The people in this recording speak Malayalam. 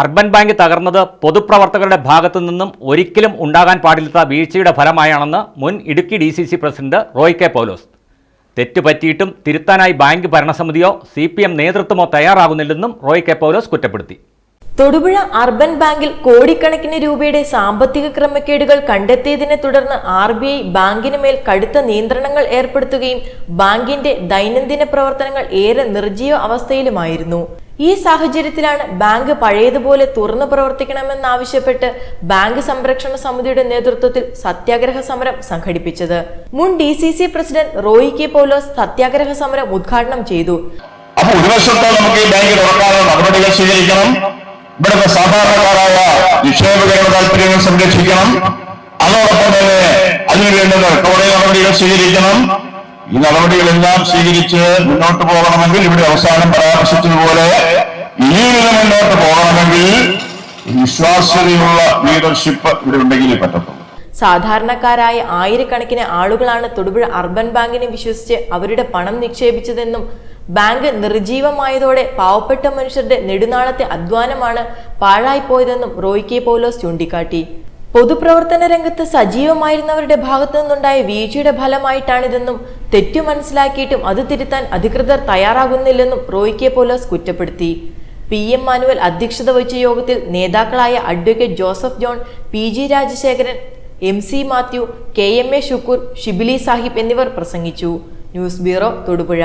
അർബൻ ബാങ്ക് തകർന്നത് പൊതുപ്രവർത്തകരുടെ ഭാഗത്തു നിന്നും ഒരിക്കലും ഉണ്ടാകാൻ പാടില്ലാത്ത വീഴ്ചയുടെ ഫലമായാണെന്ന് മുൻ Idukki D C C president Roy K Paulose. തെറ്റ് പറ്റിയിട്ടും തിരുത്താനായി ബാങ്ക് ഭരണസമിതിയോ സി പി എം നേതൃത്വമോ തയ്യാറാകുന്നില്ലെന്നും റോയ് കെ പോലോസ് കുറ്റപ്പെടുത്തി. തൊടുപുഴ അർബൻ ബാങ്കിൽ കോടിക്കണക്കിന് രൂപയുടെ സാമ്പത്തിക ക്രമക്കേടുകൾ കണ്ടെത്തിയതിനെ തുടർന്ന് ആർ ബി ഐ ബാങ്കിന് മേൽ കടുത്ത നിയന്ത്രണങ്ങൾ ഏർപ്പെടുത്തുകയും ബാങ്കിന്റെ ദൈനംദിന പ്രവർത്തനങ്ങൾ ഏറെ നിർജീവ അവസ്ഥയിലുമായിരുന്നു. ഈ സാഹചര്യത്തിലാണ് ബാങ്ക് പഴയതുപോലെ തുറന്നു പ്രവർത്തിക്കണമെന്നാവശ്യപ്പെട്ട് ബാങ്ക് സംരക്ഷണ സമിതിയുടെ നേതൃത്വത്തിൽ സത്യാഗ്രഹ സമരം സംഘടിപ്പിച്ചത്. മുൻ D C C president Roy K Paulose സത്യാഗ്രഹ സമരം ഉദ്ഘാടനം ചെയ്തു. അപ്പൊ ഒരു വർഷത്തോളം നമുക്ക് ഈ ബാങ്ക് തുറക്കാനുള്ള നടപടികൾ സ്വീകരിക്കണം. ഇവിടുത്തെ സാധാരണക്കാരായ നിക്ഷേപകരുടെ താല്പര്യങ്ങൾ സംരക്ഷിക്കണം. അതോടൊപ്പം തന്നെ അതിനു വേണ്ടത് കുറെ നടപടികൾ സ്വീകരിക്കണം. ഈ നടപടികളെല്ലാം സ്വീകരിച്ച് മുന്നോട്ട് പോകണമെങ്കിൽ ഇവിടെ അവസാനം പരാമർശിച്ചതുപോലെ ഇനിയും മുന്നോട്ട് പോകണമെങ്കിൽ വിശ്വാസ്യതയുള്ള ലീഡർഷിപ്പ് ഇവിടെ ഉണ്ടെങ്കിലേ പറ്റത്തുള്ളൂ. സാധാരണക്കാരായ ആയിരക്കണക്കിന് ആളുകളാണ് തൊടുപുഴ അർബൻ ബാങ്കിനെ വിശ്വസിച്ച് അവരുടെ പണം നിക്ഷേപിച്ചതെന്നും ബാങ്ക് നിർജീവമായതോടെ പാവപ്പെട്ട മനുഷ്യരുടെ നെടുനാളത്തെ അധ്വാനമാണ് പാഴായിപ്പോയതെന്നും റോയ് കെ പോലോസ് ചൂണ്ടിക്കാട്ടി. പൊതുപ്രവർത്തന രംഗത്ത് സജീവമായിരുന്നവരുടെ ഭാഗത്തു നിന്നുണ്ടായ വീഴ്ചയുടെ ഫലമായിട്ടാണിതെന്നും തെറ്റു മനസ്സിലാക്കിയിട്ടും അത് തിരുത്താൻ അധികൃതർ തയ്യാറാകുന്നില്ലെന്നും റോയ് കെ പോലോസ് കുറ്റപ്പെടുത്തി. പി എം മാനുവൽ അധ്യക്ഷത വഹിച്ച യോഗത്തിൽ നേതാക്കളായ advocate Joseph John P G Rajasekharan M C Mathew K M A Shukkur Shibili Sahib എന്നിവർ പ്രസംഗിച്ചു. News bureau Thodupuzha.